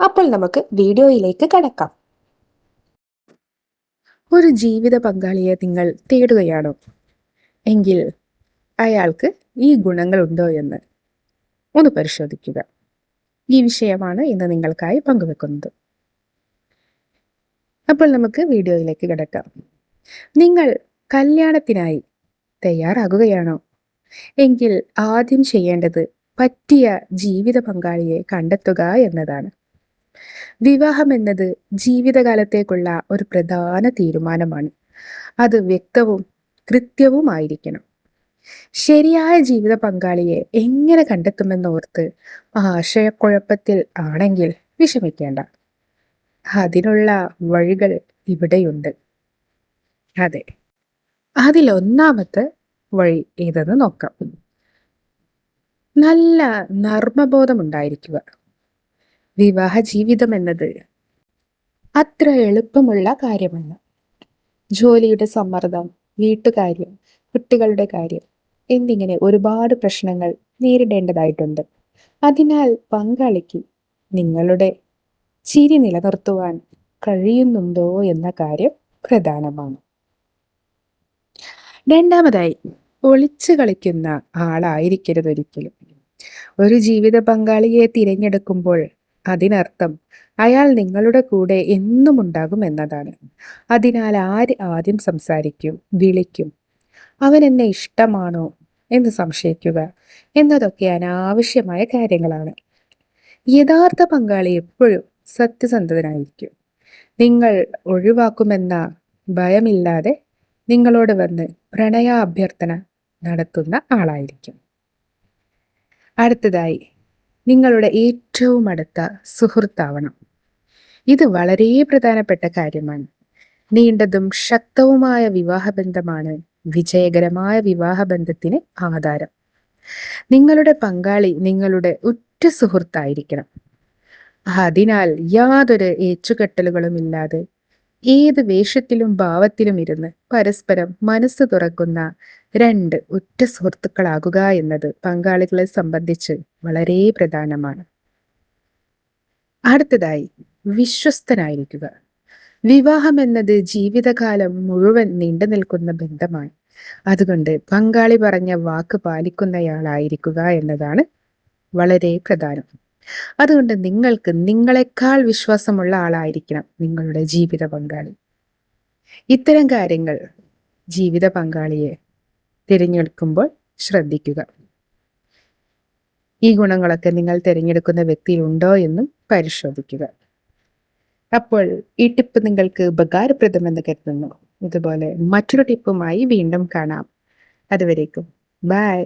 അപ്പോൾ നമുക്ക് വീഡിയോയിലേക്ക് കടക്കാം. ഒരു ജീവിത പങ്കാളിയെ നിങ്ങൾ തേടുകയാണോ? എങ്കിൽ അയാൾക്ക് ഈ ഗുണങ്ങളുണ്ടോ എന്ന് ഒന്ന് പരിശോധിക്കുക. ഈ വിഷയമാണ് ഇന്ന് നിങ്ങൾക്കായി പങ്കുവെക്കുന്നത്. അപ്പോൾ നമുക്ക് വീഡിയോയിലേക്ക് കിടക്കാം. നിങ്ങൾ കല്യാണത്തിനായി തയ്യാറാകുകയാണോ? എങ്കിൽ ആദ്യം ചെയ്യേണ്ടത് പറ്റിയ ജീവിത പങ്കാളിയെ കണ്ടെത്തുക എന്നതാണ്. വിവാഹം എന്നത് ജീവിതകാലത്തേക്കുള്ള ഒരു പ്രധാന തീരുമാനമാണ്. അത് വ്യക്തവും കൃത്യവുമായിരിക്കണം. ശരിയായ ജീവിത പങ്കാളിയെ എങ്ങനെ കണ്ടെത്തുമെന്നോർത്ത് ആശയക്കുഴപ്പത്തിൽ ആണെങ്കിൽ വിഷമിക്കേണ്ട. അതിനുള്ള വഴികൾ ഇവിടെയുണ്ട്. അതെ. അതിലൊന്നാമത്തെ വഴി ഏതെന്ന് നോക്കാം. നല്ല നർമ്മബോധമുണ്ടായിരിക്കുക. വിവാഹ ജീവിതം എന്നത് അത്ര എളുപ്പമുള്ള കാര്യമല്ല. ജോലിയുടെ സമ്മർദ്ദം വീട്ടുകാര്യം കുട്ടികളുടെ കാര്യം എന്നിങ്ങനെ ഒരുപാട് പ്രശ്നങ്ങൾ നേരിടേണ്ടതായിട്ടുണ്ട്. അതിനാൽ പങ്കാളിക്ക് നിങ്ങളുടെ ചിരി നിലനിർത്തുവാൻ കഴിയുന്നുണ്ടോ എന്ന കാര്യം പ്രധാനമാണ്. രണ്ടാമതായി ഒളിച്ചു കളിക്കുന്ന ആളായിരിക്കരുത് ഒരിക്കലും ഒരു ജീവിത പങ്കാളിയെ തിരഞ്ഞെടുക്കുമ്പോൾ അതിനർത്ഥം അയാൾ നിങ്ങളുടെ കൂടെ എന്നും ഉണ്ടാകും എന്നതാണ്. അതിനാൽ ആര് ആദ്യം സംസാരിക്കും? വിളിക്കും. അവൻ എന്നെ ഇഷ്ടമാണോ? എന്ന് സംശയിക്കുക. എന്നതൊക്കെ അനാവശ്യമായ കാര്യങ്ങളാണ്. യഥാർത്ഥ പങ്കാളി എപ്പോഴും സത്യസന്ധതനായിരിക്കും. നിങ്ങൾ ഒഴിവാക്കുമെന്ന ഭയമില്ലാതെ നിങ്ങളോട് വന്ന് പ്രണയാഭ്യർത്ഥന നടത്തുന്ന ആളായിരിക്കും. അടുത്തതായി നിങ്ങളുടെ ഏറ്റവും അടുത്ത സുഹൃത്താവണം. ഇത് വളരെ പ്രധാനപ്പെട്ട കാര്യമാണ്. നീണ്ടതും ശക്തവുമായ വിവാഹബന്ധമാണ് വിജയകരമായ വിവാഹബന്ധത്തിന് ആധാരം. നിങ്ങളുടെ പങ്കാളി നിങ്ങളുടെ ഉറ്റ സുഹൃത്തായിരിക്കണം. അതിനാൽ യാതൊരു ഏച്ചുകെട്ടലുകളും ഇല്ലാതെ ഏത് വേഷത്തിലും ഭാവത്തിലും ഇരുന്ന് പരസ്പരം മനസ്സ് തുറക്കുന്ന രണ്ട് ഉറ്റ സുഹൃത്തുക്കളാകുക എന്നത് പങ്കാളികളെ സംബന്ധിച്ച് വളരെ പ്രധാനമാണ്. അടുത്തതായി വിശ്വസ്തനായിരിക്കുക. വിവാഹം എന്നത് ജീവിതകാലം മുഴുവൻ നീണ്ടു നിൽക്കുന്ന ബന്ധമാണ്. അതുകൊണ്ട് പങ്കാളി പറഞ്ഞ വാക്ക് പാലിക്കുന്നയാളായിരിക്കുക എന്നതാണ് വളരെ പ്രധാനം. അതുകൊണ്ട് നിങ്ങൾക്ക് നിങ്ങളെക്കാൾ വിശ്വാസമുള്ള ആളായിരിക്കണം നിങ്ങളുടെ ജീവിത പങ്കാളി. ഇത്തരം കാര്യങ്ങൾ ജീവിത പങ്കാളിയെ തിരഞ്ഞെടുക്കുമ്പോൾ ശ്രദ്ധിക്കുക. ഈ ഗുണങ്ങളൊക്കെ നിങ്ങൾ തിരഞ്ഞെടുക്കുന്ന വ്യക്തിയിലുണ്ടോ എന്നും പരിശോധിക്കുക. അപ്പോൾ ഈ ടിപ്പ് നിങ്ങൾക്ക് ഉപകാരപ്രദമെന്ന് കരുതുന്നു. ഇതുപോലെ മറ്റൊരു ടിപ്പുമായി വീണ്ടും കാണാം. അതുവരേക്കും. ബൈ.